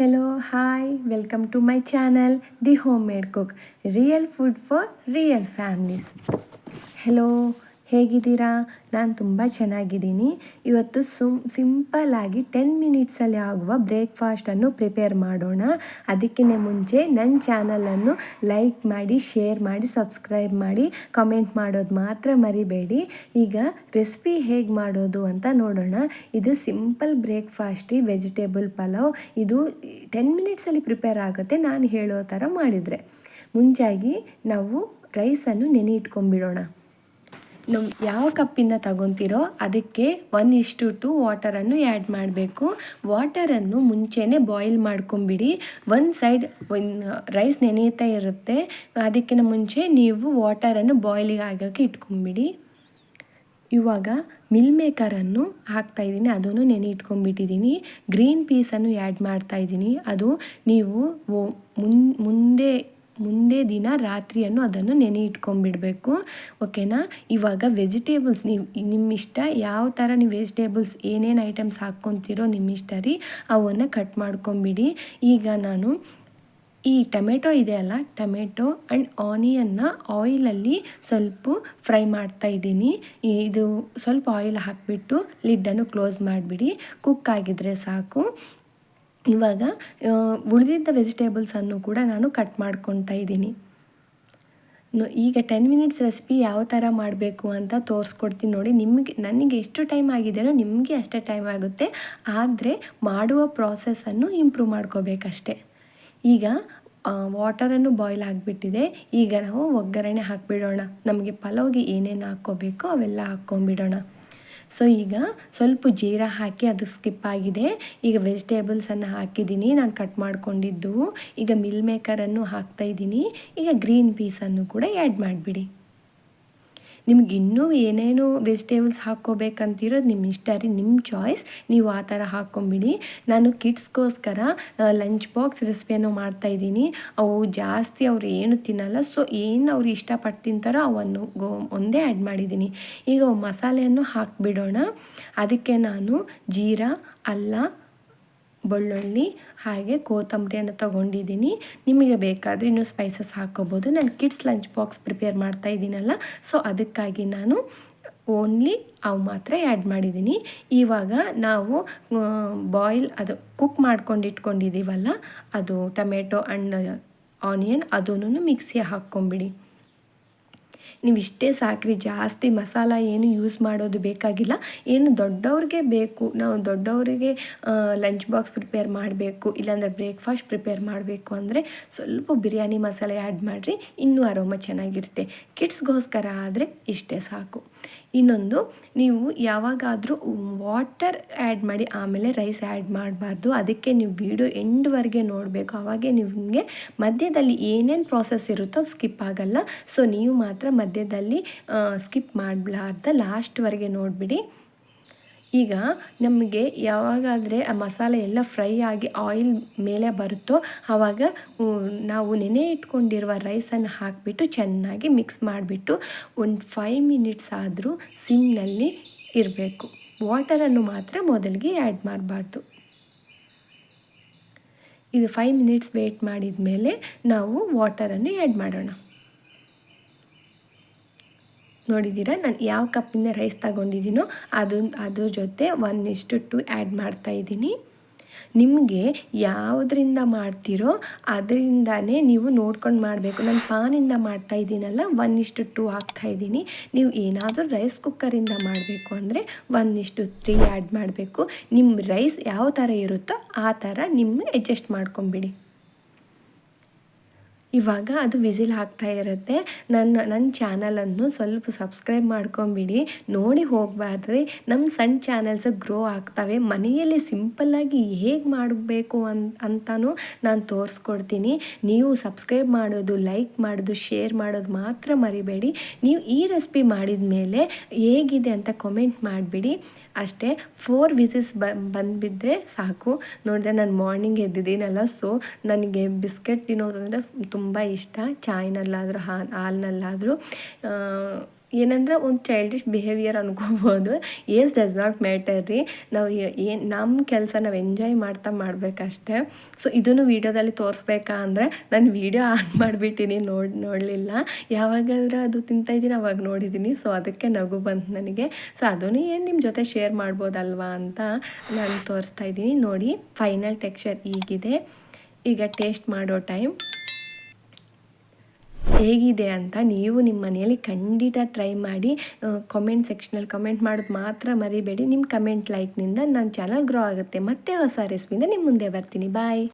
Hello, hi, welcome to my channel, The Homemade Cook, real food for real families. Hello, ಹೇಗಿದ್ದೀರಾ? ನಾನು ತುಂಬ ಚೆನ್ನಾಗಿದ್ದೀನಿ. ಇವತ್ತು ಸುಮ್ ಸಿಂಪಲ್ಲಾಗಿ ಟೆನ್ ಮಿನಿಟ್ಸಲ್ಲಿ ಆಗುವ ಬ್ರೇಕ್ಫಾಸ್ಟನ್ನು ಪ್ರಿಪೇರ್ ಮಾಡೋಣ. ಅದಕ್ಕಿಂತ ಮುಂಚೆ ನನ್ನ ಚಾನಲನ್ನು ಲೈಕ್ ಮಾಡಿ, ಶೇರ್ ಮಾಡಿ, ಸಬ್ಸ್ಕ್ರೈಬ್ ಮಾಡಿ, ಕಮೆಂಟ್ ಮಾಡೋದು ಮಾತ್ರ ಮರಿಬೇಡಿ. ಈಗ ರೆಸಿಪಿ ಹೇಗೆ ಮಾಡೋದು ಅಂತ ನೋಡೋಣ. ಇದು ಸಿಂಪಲ್ ಬ್ರೇಕ್ಫಾಸ್ಟಿ ವೆಜಿಟೇಬಲ್ ಪಲಾವ್. ಇದು ಟೆನ್ ಮಿನಿಟ್ಸಲ್ಲಿ ಪ್ರಿಪೇರ್ ಆಗುತ್ತೆ ನಾನು ಹೇಳೋ ಥರ ಮಾಡಿದರೆ. ಮುಂಚಾಗಿ ನಾವು ರೈಸನ್ನು ನೆನೆ ಇಟ್ಕೊಂಡ್ಬಿಡೋಣ. ನಮ್ಮ ಯಾವ ಕಪ್ಪಿಂದ ತಗೊತೀರೋ ಅದಕ್ಕೆ ಒನ್ ಇಷ್ಟು ಟು ವಾಟರನ್ನು ಆ್ಯಡ್ ಮಾಡಬೇಕು. ವಾಟರನ್ನು ಮುಂಚೆನೇ ಬಾಯ್ಲ್ ಮಾಡ್ಕೊಂಬಿಡಿ. ಒನ್ ಸೈಡ್ ರೈಸ್ ನೆನೆಯುತ್ತಾ ಇರುತ್ತೆ. ಅದಕ್ಕಿಂತ ಮುಂಚೆ ನೀವು ವಾಟರನ್ನು ಬಾಯ್ಲಿಗೆ ಆಗೋಕ್ಕೆ ಇಟ್ಕೊಂಬಿಡಿ. ಇವಾಗ ಮಿಲ್ ಮೇಕರನ್ನು ಹಾಕ್ತಾಯಿದ್ದೀನಿ ಅದನ್ನು ನೆನೆ ಇಟ್ಕೊಂಡ್ಬಿಟ್ಟಿದ್ದೀನಿ ಗ್ರೀನ್ ಪೀಸನ್ನು ಆ್ಯಡ್ ಮಾಡ್ತಾಯಿದ್ದೀನಿ ಅದು ನೀವು ಮುಂದೆ ಮುಂದೆ ದಿನ ರಾತ್ರಿಯನ್ನು ಅದನ್ನು ನೆನೆ ಇಟ್ಕೊಂಡ್ಬಿಡಬೇಕು ಓಕೆನಾ? ಇವಾಗ ವೆಜಿಟೇಬಲ್ಸ್ ನೀವು ನಿಮ್ಮ ಇಷ್ಟ ಯಾವ ಥರ ನೀವು ವೆಜಿಟೇಬಲ್ಸ್ ಏನೇನು ಐಟಮ್ಸ್ ಹಾಕ್ಕೊತೀರೋ ನಿಮ್ಮ ಇಷ್ಟ ರೀ, ಅವನ್ನು ಕಟ್ ಮಾಡ್ಕೊಂಬಿಡಿ. ಈಗ ನಾನು ಈ ಟೊಮೆಟೊ ಇದೆ ಅಲ್ಲ, ಟೊಮೆಟೊ ಆ್ಯಂಡ್ ಆನಿಯನ್ನ ಆಯಿಲಲ್ಲಿ ಸ್ವಲ್ಪ ಫ್ರೈ ಮಾಡ್ತಾ ಇದ್ದೀನಿ. ಇದು ಸ್ವಲ್ಪ ಆಯಿಲ್ ಹಾಕಿಬಿಟ್ಟು ಲಿಡ್ಡನ್ನು ಕ್ಲೋಸ್ ಮಾಡಿಬಿಡಿ. ಕುಕ್ ಆಗಿದ್ರೆ ಸಾಕು. ಇವಾಗ ಉಳಿದಿದ್ದ ವೆಜಿಟೇಬಲ್ಸನ್ನು ಕೂಡ ನಾನು ಕಟ್ ಮಾಡ್ಕೊತಾ ಇದ್ದೀನಿ. ಈಗ ಟೆನ್ ಮಿನಿಟ್ಸ್ ರೆಸಿಪಿ ಯಾವ ಥರ ಮಾಡಬೇಕು ಅಂತ ತೋರಿಸ್ಕೊಡ್ತೀನಿ ನೋಡಿ. ನಿಮಗೆ, ನನಗೆ ಎಷ್ಟು ಟೈಮ್ ಆಗಿದೆಯೋ ನಿಮಗೆ ಅಷ್ಟೇ ಟೈಮ್ ಆಗುತ್ತೆ. ಆದರೆ, ಮಾಡುವ ಪ್ರಾಸೆಸ್ಸನ್ನು ಇಂಪ್ರೂವ್ ಮಾಡ್ಕೋಬೇಕಷ್ಟೆ. ಈಗ ವಾಟರನ್ನು ಬಾಯ್ಲ್ ಆಗಿಬಿಟ್ಟಿದೆ. ಈಗ ನಾವು ಒಗ್ಗರಣೆ ಹಾಕಿಬಿಡೋಣ. ನಮಗೆ ಪಲಾವ್ಗೆ ಏನೇನು ಹಾಕ್ಕೋಬೇಕೋ ಅವೆಲ್ಲ ಹಾಕ್ಕೊಂಬಿಡೋಣ ಸೊ ಈಗ ಸ್ವಲ್ಪ ಜೀರ ಹಾಕಿ ಅದು ಸ್ಕಿಪ್ ಆಗಿದೆ. ಈಗ ವೆಜಿಟೇಬಲ್ಸನ್ನು ಹಾಕಿದ್ದೀನಿ. ನಾನು ಕಟ್ ಮಾಡ್ಕೊಂಡಿದ್ದು. ಈಗ ಮಿಲ್ ಮೇಕರನ್ನು ಹಾಕ್ತಾಯಿದ್ದೀನಿ ಈಗ ಗ್ರೀನ್ ಪೀಸನ್ನು ಕೂಡ ಆ್ಯಡ್ ಮಾಡಿಬಿಡಿ. ನಿಮ್ಗೆ ಇನ್ನೂ ಏನೇನು ವೆಜಿಟೇಬಲ್ಸ್ ಹಾಕ್ಕೋಬೇಕಂತಿರೋದು ನಿಮ್ಮ ಇಷ್ಟ ರೀ ನಿಮ್ಮ ಚಾಯ್ಸ್ ನೀವು ಆ ಥರ ಹಾಕ್ಕೊಂಬಿಡಿ. ನಾನು ಕಿಡ್ಸ್ಗೋಸ್ಕರ ಲಂಚ್ ಬಾಕ್ಸ್ ರೆಸಿಪಿಯನ್ನು ಮಾಡ್ತಾಯಿದ್ದೀನಿ ಅವು ಜಾಸ್ತಿ ಅವ್ರು ಏನು ತಿನ್ನಲ್ಲ ಸೊ ಏನು ಅವ್ರು ಇಷ್ಟಪಟ್ಟು ತಿಂತಾರೋ ಅವನ್ನು ಗೋ, ಒಂದೇ ಆ್ಯಡ್ ಮಾಡಿದ್ದೀನಿ. ಈಗ ಮಸಾಲೆಯನ್ನು ಹಾಕಿಬಿಡೋಣ. ಅದಕ್ಕೆ ನಾನು ಜೀರಾ, ಅಲ್ಲ ಬೆಳ್ಳುಳ್ಳಿ, ಹಾಗೆ ಕೊತ್ತಂಬರಿಯನ್ನು ತೊಗೊಂಡಿದ್ದೀನಿ. ನಿಮಗೆ ಬೇಕಾದರೆ ಇನ್ನೂ ಸ್ಪೈಸಸ್ ಹಾಕೋಬೋದು. ನಾನು ಕಿಡ್ಸ್ ಲಂಚ್ ಬಾಕ್ಸ್ ಪ್ರಿಪೇರ್ ಮಾಡ್ತಾ ಇದ್ದೀನಲ್ಲ ಸೊ ಅದಕ್ಕಾಗಿ ನಾನು ಓನ್ಲಿ ಅವು ಮಾತ್ರ ಆ್ಯಡ್ ಮಾಡಿದ್ದೀನಿ. ಇವಾಗ ನಾವು ಬಾಯ್ಲ್ ಅದು ಕುಕ್ ಮಾಡ್ಕೊಂಡಿಟ್ಕೊಂಡಿದ್ದೀವಲ್ಲ ಅದು ಟೊಮೆಟೊ ಅಂಡ್ ಆನಿಯನ್ ಅದನ್ನು ಮಿಕ್ಸಿ ಹಾಕ್ಕೊಂಬಿಡಿ. ನೀವು ಇಷ್ಟೇ ಸಾಕ್ರಿ, ಜಾಸ್ತಿ ಮಸಾಲ ಏನು ಯೂಸ್ ಮಾಡೋದು ಬೇಕಾಗಿಲ್ಲ. ಏನು ದೊಡ್ಡವ್ರಿಗೆ ಬೇಕು, ನಾವು ದೊಡ್ಡವರಿಗೆ ಲಂಚ್ ಬಾಕ್ಸ್ ಪ್ರಿಪೇರ್ ಮಾಡಬೇಕು, ಇಲ್ಲಾಂದರೆ ಬ್ರೇಕ್ಫಾಸ್ಟ್ ಪ್ರಿಪೇರ್ ಮಾಡಬೇಕು ಅಂದರೆ ಸ್ವಲ್ಪ ಬಿರಿಯಾನಿ ಮಸಾಲೆ ಆ್ಯಡ್ ಮಾಡಿರಿ, ಇನ್ನೂ ಅರೋಮ ಚೆನ್ನಾಗಿರುತ್ತೆ. ಕಿಡ್ಸ್ಗೋಸ್ಕರ ಆದರೆ ಇಷ್ಟೇ ಸಾಕು. ಇನ್ನೊಂದು, ನೀವು ಯಾವಾಗಾದರೂ ವಾಟರ್ ಆ್ಯಡ್ ಮಾಡಿ, ಆಮೇಲೆ ರೈಸ್ ಆ್ಯಡ್ ಮಾಡಬಾರ್ದು. ಅದಕ್ಕೆ ನೀವು ವಿಡಿಯೋ ಎಂಡ್ವರೆಗೆ ನೋಡಬೇಕು. ಅವಾಗೆ ನಿಮಗೆ ಮಧ್ಯದಲ್ಲಿ ಏನೇನು ಪ್ರಾಸೆಸ್ ಇರುತ್ತೋ ಅದು ಸ್ಕಿಪ್ ಆಗಲ್ಲ. ಸೊ ನೀವು ಮಾತ್ರ ಮಧ್ಯದಲ್ಲಿ ಸ್ಕಿಪ್ ಮಾಡಲಾರ್ದ ಲಾಸ್ಟ್ವರೆಗೆ ನೋಡಿಬಿಡಿ. ಈಗ ನಮಗೆ ಯಾವಾಗಾದರೆ ಆ ಮಸಾಲೆ ಎಲ್ಲ ಫ್ರೈ ಆಗಿ ಆಯಿಲ್ ಮೇಲೆ ಬರುತ್ತೋ ಆವಾಗ ನಾವು ನೆನೆ ಇಟ್ಕೊಂಡಿರುವ ರೈಸನ್ನು ಹಾಕಿಬಿಟ್ಟು ಚೆನ್ನಾಗಿ ಮಿಕ್ಸ್ ಮಾಡಿಬಿಟ್ಟು ಒಂದು ಫೈವ್ ಮಿನಿಟ್ಸ್ ಆದರೂ ಸಿಮ್ನಲ್ಲಿ ಇರಬೇಕು. ವಾಟರನ್ನು ಮಾತ್ರ ಮೊದಲಿಗೆ ಆ್ಯಡ್ ಮಾಡಬಾರ್ದು. ಇದು ಫೈವ್ ಮಿನಿಟ್ಸ್ ವೇಟ್ ಮಾಡಿದ ಮೇಲೆ ನಾವು ವಾಟರನ್ನು ಆ್ಯಡ್ ಮಾಡೋಣ. ನೋಡಿದ್ದೀರಾ? ನಾನು ಯಾವ ಕಪ್ಪಿಂದ ರೈಸ್ ತಗೊಂಡಿದ್ದೀನೋ ಅದು, ಅದ್ರ ಜೊತೆ ಒನ್ ಇಷ್ಟು ಟು ಆ್ಯಡ್ ಮಾಡ್ತಾಯಿದ್ದೀನಿ ನಿಮಗೆ ಯಾವುದರಿಂದ ಮಾಡ್ತೀರೋ ಅದರಿಂದನೇ ನೀವು ನೋಡ್ಕೊಂಡು ಮಾಡಬೇಕು. ನಾನು ಪಾನಿಂದ ಮಾಡ್ತಾ ಇದ್ದೀನಲ್ಲ ಒನ್ ಇಷ್ಟು ಟು ಹಾಕ್ತಾಯಿದ್ದೀನಿ ನೀವು ಏನಾದರೂ ರೈಸ್ ಕುಕ್ಕರಿಂದ ಮಾಡಬೇಕು ಅಂದರೆ ಒನ್ ಇಷ್ಟು ತ್ರೀ ಆ್ಯಡ್ ಮಾಡಬೇಕು. ನಿಮ್ಮ ರೈಸ್ ಯಾವ ಥರ ಇರುತ್ತೋ ಆ ಥರ ನಿಮ್ಮ ಅಡ್ಜಸ್ಟ್ ಮಾಡ್ಕೊಂಬಿಡಿ. ಇವಾಗ ಅದು ವಿಸಿಲ್ ಹಾಕ್ತಾ ಇರುತ್ತೆ. ನನ್ನ ನನ್ನ ಚಾನಲನ್ನು ಸ್ವಲ್ಪ ಸಬ್ಸ್ಕ್ರೈಬ್ ಮಾಡ್ಕೊಂಬಿಡಿ. ನೋಡಿ ಹೋಗಬಾರ್ದ್ರಿ ನಮ್ಮ ಸಣ್ಣ ಚಾನಲ್ಸ್ ಗ್ರೋ ಆಗ್ತವೆ. ಮನೆಯಲ್ಲಿ ಸಿಂಪಲ್ಲಾಗಿ ಹೇಗೆ ಮಾಡಬೇಕು ಅಂತ ಅಂತಲೂ ನಾನು ತೋರಿಸ್ಕೊಡ್ತೀನಿ. ನೀವು ಸಬ್ಸ್ಕ್ರೈಬ್ ಮಾಡೋದು, ಲೈಕ್ ಮಾಡೋದು, ಶೇರ್ ಮಾಡೋದು ಮಾತ್ರ ಮರಿಬೇಡಿ. ನೀವು ಈ ರೆಸಿಪಿ ಮಾಡಿದ ಮೇಲೆ ಹೇಗಿದೆ ಅಂತ ಕಮೆಂಟ್ ಮಾಡಿಬಿಡಿ. ಅಷ್ಟೇ ಫೋರ್ ವಿಸಿಸ್ ಬ, ಬಂದುಬಿದ್ರೆ ಸಾಕು. ನೋಡಿದೆ ನಾನು ಮಾರ್ನಿಂಗ್ ಎದ್ದಿದ್ದೀನಲ್ಲ ಸೊ ನನಗೆ ಬಿಸ್ಕೆಟ್ ತಿನ್ನೋದಂದರೆ ತುಂಬ ಇಷ್ಟ, ಚಾಯ್ನಲ್ಲಾದರೂ ಹಾಲ್ನಲ್ಲಾದರೂ. ಏನಂದ್ರೆ ಒಂದು ಚೈಲ್ಡಿಶ್ ಬಿಹೇವಿಯರ್ ಅನ್ಕೋಬೋದು. ಏಜ್ ಡಸ್ ನಾಟ್ ಮ್ಯಾಟರ್ ರೀ. ನಾವು ಏನು ನಮ್ಮ ಕೆಲಸ ನಾವು ಎಂಜಾಯ್ ಮಾಡ್ತಾ ಮಾಡಬೇಕಷ್ಟೆ. ಸೊ ಇದನ್ನು ವೀಡಿಯೋದಲ್ಲಿ ತೋರಿಸ್ಬೇಕಾ ಅಂದರೆ, ನಾನು ವೀಡಿಯೋ ಆನ್ ಮಾಡಿಬಿಟ್ಟಿನಿ, ನೋಡಿ, ನೋಡಲಿಲ್ಲ. ಯಾವಾಗಾದ್ರೆ ಅದು ತಿಂತಾ ಇದ್ದೀನಿ, ಅವಾಗ ನೋಡಿದ್ದೀನಿ ಸೊ ಅದಕ್ಕೆ ನಗು ಬಂತು ನನಗೆ. ಸೊ ಅದನ್ನು ಏನು ನಿಮ್ಮ ಜೊತೆ ಶೇರ್ ಮಾಡ್ಬೋದಲ್ವಾ ಅಂತ ನಾನು ತೋರಿಸ್ತಾ ಇದ್ದೀನಿ. ನೋಡಿ ಫೈನಲ್ ಟೆಕ್ಸ್ಚರ್ ಈಗಿದೆ. ಈಗ ಟೇಸ್ಟ್ ಮಾಡೋ ಟೈಮ್ ಹೇಗಿದೆ ಅಂತ ನೀವು ನಿಮ್ಮ ಮನೆಯಲ್ಲಿ ಖಂಡಿತ ಟ್ರೈ ಮಾಡಿ ಕಾಮೆಂಟ್ ಸೆಕ್ಷನಲ್ಲಿ ಕಮೆಂಟ್ ಮಾಡೋದು ಮಾತ್ರ ಮರಿಬೇಡಿ. ನಿಮ್ಮ ಕಮೆಂಟ್ ಲೈಕ್ನಿಂದ ನನ್ನ ಚಾನಲ್ ಗ್ರೋ ಆಗುತ್ತೆ. ಮತ್ತೆ ಹೊಸ ರೆಸಿಪಿಯಿಂದ ನಿಮ್ಮ ಮುಂದೆ ಬರ್ತೀನಿ. ಬಾಯ್